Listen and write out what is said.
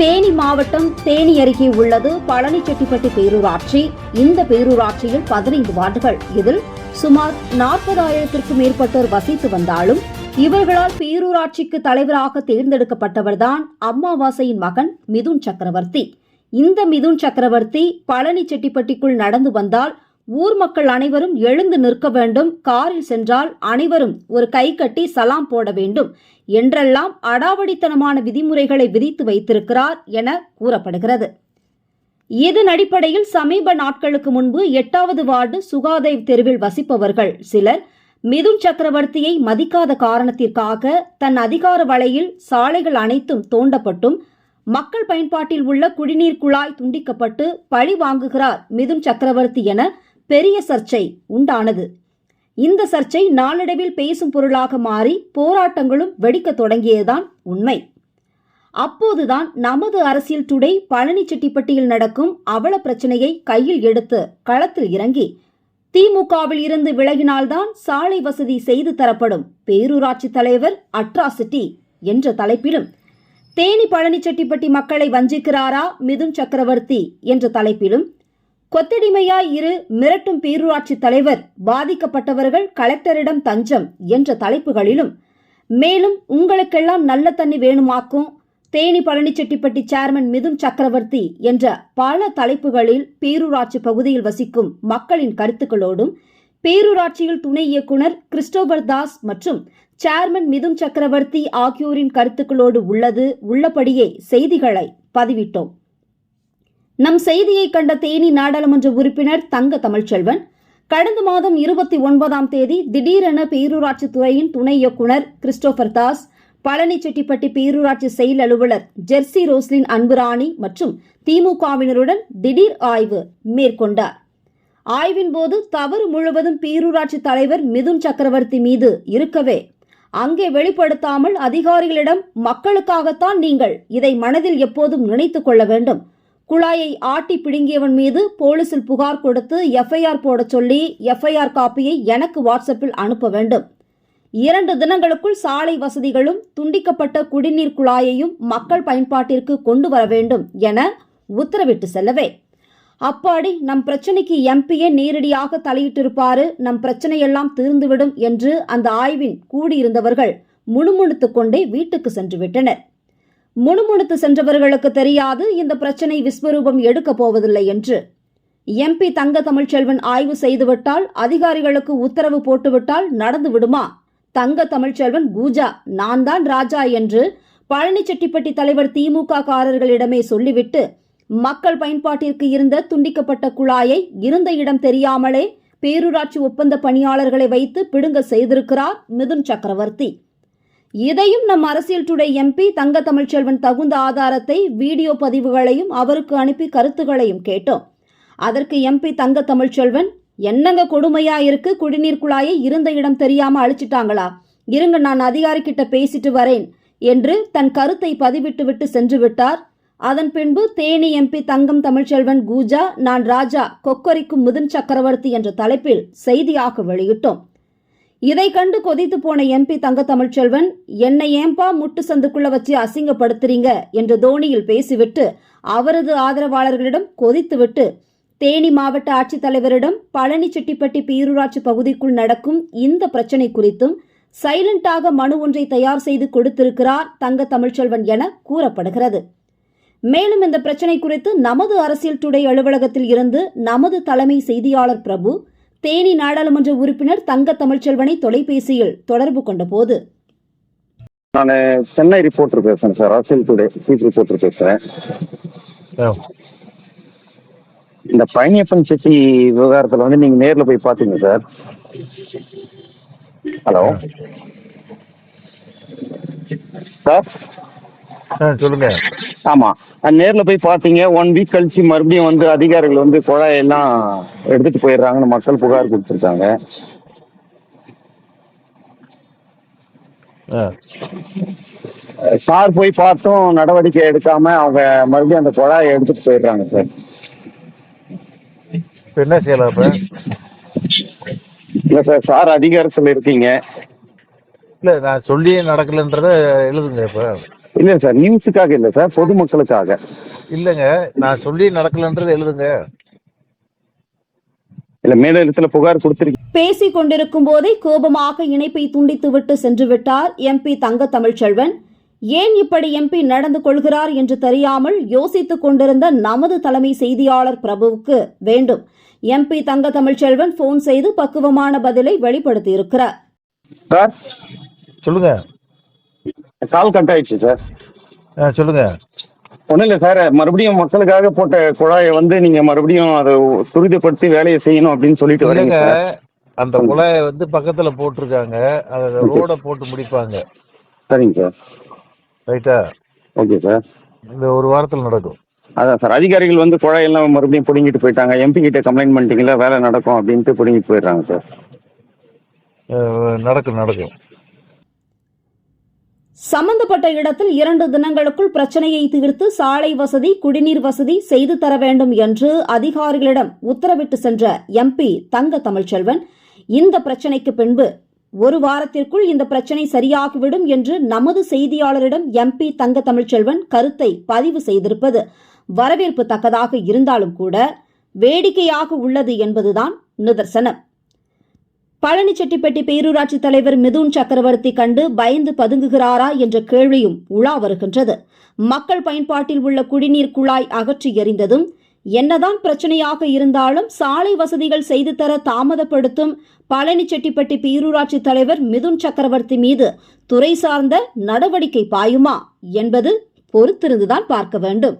தேனி மாவட்டம் தேனி அருகே உள்ளது பழனிச்செட்டிப்பட்டி பேரூராட்சி. இந்த பேரூராட்சியில் பதினைந்து வார்டுகள். இதில் சுமார் நாற்பதாயிரத்திற்கும் மேற்பட்டோர் வசித்து வந்தாலும் இவர்களால் பேரூராட்சிக்கு தலைவராக தேர்ந்தெடுக்கப்பட்டவர்தான் அம்மாவாசையின் மகன் மிதுன் சக்கரவர்த்தி. இந்த மிதுன் சக்கரவர்த்தி பழனிச்செட்டிப்பட்டிக்குள் நடந்து வந்தால் ஊர் மக்கள் அனைவரும் எழுந்து நிற்க வேண்டும். காரில் சென்றால் அனைவரும் ஒரு கை கட்டி சலாம் போட வேண்டும். என்றெல்லாம் அடாவடித்தனமான விதிமுறைகளை விதித்து வைத்திருக்கிறார் என கூறப்படுகிறது. இதன் அடிப்படையில் சமீப நாட்களுக்கு முன்பு எட்டாவது வார்டு சுகாதேவ் தெருவில் வசிப்பவர்கள் சிலர் மிதுன் சக்கரவர்த்தியை மதிக்காத காரணத்திற்காக தன் அதிகார வலையில் சாலைகள் அனைத்தும் தோண்டப்பட்டும் மக்கள் பயன்பாட்டில் உள்ள குடிநீர் குழாய் துண்டிக்கப்பட்டு பழி வாங்குகிறார் மிதுன் சக்கரவர்த்தி என பெரிய சர்ச்சை உண்டானது. இந்த சர்ச்சை நாளடைவில் பேசும் பொருளாக மாறி போராட்டங்களும் வெடிக்கத் தொடங்கியதுதான் உண்மை. அப்போதுதான் நமது அரசியல் டுடே பழனிச்செட்டிப்பட்டியில் நடக்கும் அவல பிரச்சனையை கையில் எடுத்து களத்தில் இறங்கி திமுகவில் இருந்து விலகினால்தான் சாலை வசதி செய்து தரப்படும் பேரூராட்சி தலைவர் அட்ராசிட்டி என்ற தலைப்பிலும் தேனி பழனிச்செட்டிப்பட்டி மக்களை வஞ்சிக்கிறாரா மிதுன் சக்கரவர்த்தி என்ற தலைப்பிலும் கொத்தடிமையாய் இரு மிரட்டும் பேரூராட்சி தலைவர் பாதிக்கப்பட்டவர்கள் கலெக்டரிடம் தஞ்சம் என்ற தலைப்புகளிலும் மேலும் உங்களுக்கெல்லாம் நல்ல தண்ணி வேணுமாக்கும் தேனி பழனிச்செட்டிப்பட்டி சேர்மன் மிதுன் சக்கரவர்த்தி என்ற பல தலைப்புகளில் பேரூராட்சி பகுதியில் வசிக்கும் மக்களின் கருத்துக்களோடும் பேரூராட்சியில் துணை இயக்குனர் கிறிஸ்டோபர் தாஸ் மற்றும் சேர்மன் மிதுன் சக்கரவர்த்தி ஆகியோரின் கருத்துக்களோடு உள்ளது உள்ளபடியே செய்திகளை பதிவிட்டோம். நம் செய்தியை கண்ட தேனி நாடாளுமன்ற உறுப்பினர் தங்க தமிழ்ச்செல்வன் கடந்த மாதம் இருபத்தி ஒன்பதாம் தேதி திடீரென பேரூராட்சி துறையின் துணை இயக்குனர் கிறிஸ்டோபர் தாஸ் பழனிச்செட்டிப்பட்டி பேரூராட்சி செயல் அலுவலர் ஜெர்சி ரோஸ்லின் அன்புராணி மற்றும் திமுகவினருடன் திடீர் ஆய்வு மேற்கொண்டார். ஆய்வின் போது தவறு முழுவதும் பேரூராட்சி தலைவர் மிதுன் சக்கரவர்த்தி மீது இருக்கவே அங்கே வெளிப்படுத்தாமல் அதிகாரிகளிடம் மக்களுக்காகத்தான் நீங்கள் இதை மனதில் எப்போதும் நினைத்துக் கொள்ள வேண்டும் குழாயை ஆட்டி பிடுங்கியவன் மீது போலீசில் புகார் கொடுத்து எஃப்ஐஆர் போடச் சொல்லி எஃப்ஐஆர் காப்பியை எனக்கு வாட்ஸ்அப்பில் அனுப்ப வேண்டும். இரண்டு தினங்களுக்குள் சாலை வசதிகளும் துண்டிக்கப்பட்ட குடிநீர் குழாயையும் மக்கள் பயன்பாட்டிற்கு கொண்டு வர வேண்டும் என உத்தரவிட்டு செல்லவே. அப்பாடி நம் பிரச்சனைக்கு எம்பியே நேரடியாக தலையிட்டிருப்பாரு நம் பிரச்சனையெல்லாம் தீர்ந்துவிடும் என்று அந்த ஆய்வின் கூடியிருந்தவர்கள் முணுமுணுத்துக் கொண்டே வீட்டுக்கு சென்று விட்டனர் முணுமுணுத்து சென்றவர்களுக்கு தெரியாது இந்த பிரச்சனை விஸ்வரூபம் எடுக்கப் போவதில்லை என்று. எம்பி தங்க தமிழ்ச்செல்வன் ஆய்வு செய்துவிட்டால் அதிகாரிகளுக்கு உத்தரவு போட்டுவிட்டால் நடந்து விடுமா? தங்க தமிழ்ச்செல்வன் கூஜா நான் தான் ராஜா என்று பழனிச்செட்டிப்பட்டி தலைவர் திமுக காரர்களிடமே சொல்லிவிட்டு மக்கள் பயன்பாட்டிற்கு இருந்த துண்டிக்கப்பட்ட குழாயை இருந்த இடம் தெரியாமலே பேரூராட்சி ஒப்பந்த பணியாளர்களை வைத்து பிடுங்க செய்திருக்கிறார் மிதுன் சக்கரவர்த்தி. இதையும் நம் அரசியல் டுடே எம்பி தங்க தமிழ்ச்செல்வன் தகுந்த ஆதாரத்தை வீடியோ பதிவுகளையும் அவருக்கு அனுப்பி கருத்துகளையும் கேட்டோம். அதற்கு எம்பி தங்க தமிழ்ச்செல்வன் என்னங்க கொடுமையா இருக்கு? குடிநீர் குழாயை இருந்த இடம் தெரியாம அழிச்சிட்டாங்களா? இருங்க நான் அதிகாரிக்கிட்ட பேசிட்டு வரேன் என்று தன் கருத்தை பதிவிட்டு விட்டு சென்று விட்டார். அதன் பின்பு தேனி எம்பி தங்கம் தமிழ்ச்செல்வன் கூஜா நான் ராஜா கொக்கரிக்கும் முதன் சக்கரவர்த்தி என்ற தலைப்பில் செய்தியாக வெளியிட்டோம். இதை கண்டு கொதித்து போன எம்பி தங்க தமிழ்ச்செல்வன் என்னை ஏம்பா முட்டு சந்துக்குள்ள வச்சு அசிங்கப்படுத்துறீங்க? என்று தோனியில் பேசிவிட்டு அவரது ஆதரவாளர்களிடம் கொதித்துவிட்டு தேனி மாவட்ட ஆட்சித்தலைவரிடம் பழனி செட்டிப்பட்டி பேரூராட்சி பகுதிக்குள் நடக்கும் இந்த பிரச்சனை குறித்தும் சைலண்டாக மனு ஒன்றை தயார் செய்து கொடுத்திருக்கிறார் தங்க தமிழ்ச்செல்வன் என கூறப்படுகிறது. மேலும் இந்த பிரச்சனை குறித்து நமது அரசியல் டுடே அலுவலகத்தில் இருந்து நமது தலைமை செய்தியாளர் பிரபு தேனி நாடாளுமன்ற உறுப்பினர் தங்க தமிழ்ச்செல்வனை தொலைபேசியில் தொடர்பு கொண்டபோது நான் சென்னை ரிப்போர்ட்டர் பேசுகிறேன் sir. Arasiyal today chief reporter பேசுகிறேன் ஆ இந்த பழனியப்பன் செட்டி விவகாரத்தில் வந்து நீங்கள் நேரில் போய் பார்த்தீங்க சார். ஹலோ. சார் ஆ சொல்லுங்க. ஆமாம் நேரில் போய் பார்த்தீங்க. ஒன் வீக் கழிச்சு மறுபடியும் வந்து அதிகாரிகள் வந்து குழாயெல்லாம் எடுத்துகிட்டு போயிடுறாங்கன்னு மக்கள் புகார் கொடுத்துருக்காங்க. ஆ. சார் போய் பார்த்தும். நடவடிக்கை எடுக்காம அவங்க மறுபடியும் அந்த குழாயை எடுத்துகிட்டு போயிடுறாங்க சார் என்ன செய்யலாம் இப்போ? இல்லை சார் சார் அதிகாரத்தில் இருக்கீங்க. இல்லை நான் சொல்லி நடக்கலைன்றத எழுதுங்க இப்போ. இல்லை சார் நியூஸுக்காக இல்லை சார் பொதுமக்களுக்காக. இல்லைங்க நான் சொல்லி நடக்கலன்றது எழுதுங்க. இல்லை மேலிடத்தில் புகார் கொடுத்துருக்கீங்க. பேசிக் கொண்டிருக்கும் போதே கோபமாக இணைப்பை துண்டித்துவிட்டு சென்று விட்டார் எம்பி தங்க தமிழ்ச்செல்வன் ஏன் இப்படி எம்பி நடந்து கொள்கிறார் என்று தெரியாமல் யோசித்துக் கொண்டிருந்த நமது தலைமை செய்தியாளர் பிரபுவுக்கு வேண்டும். எம்பி தங்க தமிழ்ச்செல்வன் போன் செய்து பக்குவமான பதிலை வெளிப்படுத்தியிருக்கிறார். சார்? சொல்லுங்க. கால் கட் ஆயிடுச்சு சார் ஆ சொல்லுங்க. ஒன்றும் இல்லை சார் மறுபடியும் மக்களுக்காக போட்ட குழாயை வந்து நீங்கள் மறுபடியும் அதை துரிதப்படுத்தி வேலையை செய்யணும் அப்படின்னு சொல்லிட்டு வரீங்க அந்த குழாயை வந்து பக்கத்துல போட்டிருக்காங்க. அதை ரோட போட்டு முடிப்பாங்க. சரிங்க சார் ரைட்டா? ஓகே சார் இந்த ஒரு வாரத்தில் நடக்கும். அதான் சார் அதிகாரிகள் வந்து குழாயெல்லாம் மறுபடியும் பிடுங்கிட்டு போயிட்டாங்க. எம்பி கிட்ட கம்ப்ளைண்ட் பண்ணிட்டீங்களா? வேலை நடக்கும் அப்படின்ட்டு பிடுங்கிட்டு போயிடுறாங்க சார் நடக்கும் நடக்கும். சம்பந்தப்பட்ட இடத்தில் இரண்டு தினங்களுக்குள் பிரச்சனையை தீர்த்து சாலை வசதி குடிநீர் வசதி செய்து தர வேண்டும் என்று அதிகாரிகளிடம் உத்தரவிட்டு சென்ற எம்பி தங்க தமிழ்ச்செல்வன் இந்த பிரச்சனைக்கு பின்பு ஒரு வாரத்திற்குள் இந்த பிரச்சனை சரியாகிவிடும் என்று நமது செய்தியாளரிடம் எம்பி தங்க தமிழ்ச்செல்வன் கருத்தை பதிவு செய்திருப்பது வரவேற்பு தக்கதாக இருந்தாலும் கூட வேடிக்கையாக உள்ளது என்பதுதான் நிதர்சனம். பழனிச்செட்டிப்பட்டி பேரூராட்சி தலைவர் மிதுன் சக்கரவர்த்தி கண்டு பயந்து பதுங்குகிறாரா என்ற கேள்வியும் உலா வருகின்றது. மக்கள் பயன்பாட்டில் உள்ள குடிநீர் குழாய் அகற்றி எறிந்ததும் என்னதான் பிரச்சனையாக இருந்தாலும் சாலை வசதிகள் செய்து தர தாமதப்படுத்தும் பழனிச்செட்டிப்பட்டி பேரூராட்சி தலைவர் மிதுன் சக்கரவர்த்தி மீது துறை சார்ந்த நடவடிக்கை பாயுமா என்பது பொறுத்திருந்துதான் பார்க்க வேண்டும்.